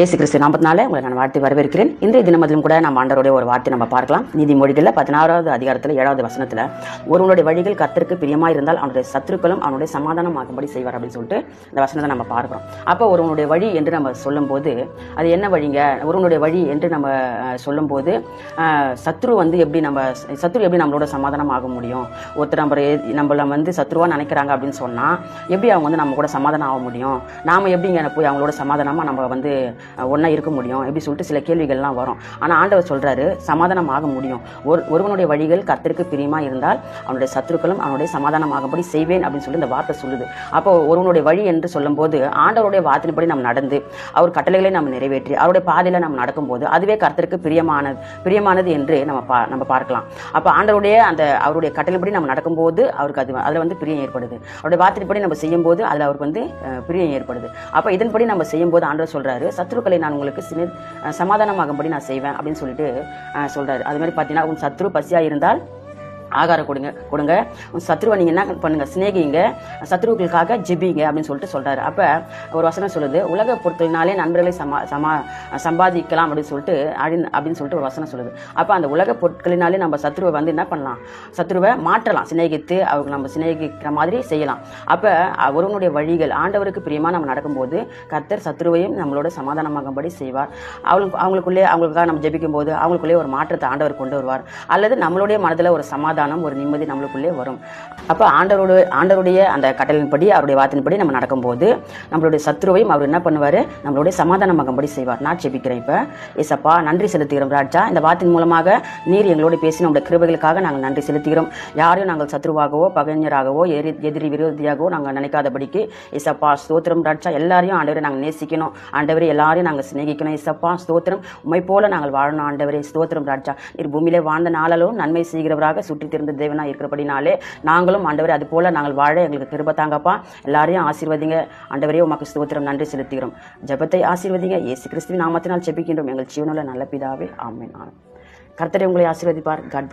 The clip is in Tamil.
இயேசு கிறிஸ்து நாற்பத்தினால உங்களை நான் வாழ்த்து வரவேற்கிறேன். இன்றைய தினமதிலும் கூட நம்ம ஆண்டருடைய ஒரு வார்த்தை நம்ம பார்க்கலாம். நீதிமொழிகளில் பதினாறாவது அதிகாரத்தில் ஏழாவது வசனத்தில் ஒருவனுடைய வழிகள் கத்திற்கு பிரியமாக இருந்தால் அவனுடைய சத்துருக்களும் அவனுடைய சமாதானம் ஆகும்படி செய்வார் அப்படின்னு சொல்லிட்டு இந்த வசனத்தை நம்ம பார்க்குறோம். அப்போ ஒருவனுடைய வழி என்று நம்ம சொல்லும்போது அது என்ன வழிங்க? ஒருவனுடைய வழி என்று நம்ம சொல்லும்போது சத்ரு வந்து எப்படி நம்ம சத்ரு எப்படி நம்மளோட சமாதானம் ஆக முடியும்? ஒருத்தர் நம்ம எ- நம்மள வந்து சத்ருவாக நினைக்கிறாங்க அப்படின்னு சொன்னால் எப்படி அவங்க வந்து நம்ம கூட சமாதானம் ஆக முடியும்? நாம எப்படிங்க போய் அவங்களோட சமாதானமாக நம்ம வந்து ஒன்றா இருக்க முடியும். எப்படி சொல்லிட்டு சில கேள்விகள்லாம் வரும். ஆனால் ஆண்டவர் சொல்றாரு சமாதானம் ஆக முடியும். ஒரு ஒருவனுடைய வழிகள் கர்த்தருக்கு பிரியமாக இருந்தால் அவனுடைய சத்துருக்களும் அவனுடைய சமாதானமாகும்படி செய்வேன் அப்படின்னு சொல்லி இந்த வார்த்தை சொல்லுது. அப்போ ஒருவனுடைய வழி என்று சொல்லும்போது ஆண்டவருடைய வார்த்தையின்படி நம்ம நடந்து அவர் கட்டளைகளை நம்ம நிறைவேற்றி அவருடைய பாதையில் நம்ம நடக்கும்போது அதுவே கர்த்தருக்கு பிரியமானது பிரியமானது என்று நம்ம பா நம்ம பார்க்கலாம். அப்போ ஆண்டவருடைய அந்த அவருடைய கட்டளைப்படி நம்ம நடக்கும்போது அவருக்கு அது அதில் வந்து பிரியம் ஏற்படுது. அவருடைய வார்த்தைப்படி நம்ம செய்யும்போது அதில் அவருக்கு வந்து பிரியம் ஏற்படுது. அப்போ இதன்படி நம்ம செய்யும்போது ஆண்டவர் சொல்றாரு சத்ருக்களை நான் உங்களுக்கு சினி சமாதானமாகும்படி நான் செய்வேன் அப்படின்னு சொல்லிட்டு சொல்கிறாரு அது மாதிரி பார்த்தீங்கன்னா உன் சத்ரு பசியா இருந்தால் ஆகாரம் கொடுங்க கொடுங்க. சத்ருவை நீங்கள் என்ன பண்ணுங்க? சிநேகிங்க சத்ருக்களுக்காக ஜெபிங்க அப்படின்னு சொல்லிட்டு சொல்கிறாரு அப்போ ஒரு வசனம் சொல்லுது உலக பொருட்களினாலே நண்பர்களை சமா சமா சம்பாதிக்கலாம் அப்படின்னு சொல்லிட்டு அப்படின்னு அப்படின்னு சொல்லிட்டு ஒரு வசனம் சொல்லுது. அப்போ அந்த உலக பொருட்களினாலே நம்ம சத்ருவை வந்து என்ன பண்ணலாம்? சத்ருவை மாற்றலாம். சிநேகித்து அவங்க நம்ம சிநேகிக்கிற மாதிரி செய்யலாம். அப்போ ஒருவனுடைய வழிகள் ஆண்டவருக்கு பிரியமாக நம்ம நடக்கும்போது கர்த்தர் சத்ருவையும் நம்மளோட சமாதானமாகும்படி செய்வார். அவங்களுக்கு அவங்களுக்குள்ளே அவங்களுக்காக நம்ம ஜெபிக்கும் போது அவங்களுக்குள்ளே ஒரு மாற்றத்தை ஆண்டவர் கொண்டு வருவார். அல்லது நம்மளுடைய மனதில் ஒரு சமாதானம் சமாதானம் ஒரு நிம்மதி நம்மளுக்குள்ளே வரும். அப்போ ஆண்டவரோட ஆண்டருடைய அந்த கட்டளின்படி அவருடைய வார்த்தையின்படி நம்ம நடக்கும்போது நம்மளுடைய சத்ருவையும் அவர் என்ன பண்ணுவார்? நம்மளுடைய சமாதானமாகும்படி செய்வார். நான் ஜெபிக்கிறேன் இப்போ. ஏசப்பா நன்றி செலுத்துகிறோம் ராஜா. இந்த வார்த்தையின் மூலமாக நீர் எங்களோடு பேசி நம்முடைய கிருபைகளுக்காக நாங்கள் நன்றி செலுத்துகிறோம். யாரையும் நாங்கள் சத்ருவாகவோ பகைஞராகவோ எரி எதிரி விரோதியாகவோ நாங்கள் நினைக்காதபடிக்கு இசப்பா ஸ்தோத்திரம் ராட்சா எல்லாரையும் ஆண்டவரை நாங்கள் நேசிக்கணும். ஆண்டவரை எல்லாரையும் நாங்கள் சிநேகிக்கணும். இசப்பா ஸ்தோத்திரம். உண்மை போல நாங்கள் வாழணும் ஆண்டவரே ஸ்தோத்திரம் ராட்சா நீர் பூமியிலே வாழ்ந்த நாளிலும் நன்மை செய்கிறவராக சுற்றி திறந்த தேவனா இருக்கிறபடினாலே நாங்களும் ஆண்டவரே அது போல நாங்கள் வாழ எங்களுக்கு கிருப தாங்கப்பா. எல்லாரையும் ஆசீர்வதிங்க. ஆண்டவரே உமக்கு ஸ்தோத்திரம் நன்றி செலுத்துகிறோம். ஜபத்தை ஆசீர்வதிங்க. இயேசு கிறிஸ்துவின் நாமத்தினால் ஜெபிக்கின்றோம். எங்கள் ஜீவனுள்ள நல்ல பிதாவே. ஆமை நான் கர்த்தரை உங்களை ஆசீர்வதிப்பார். காட்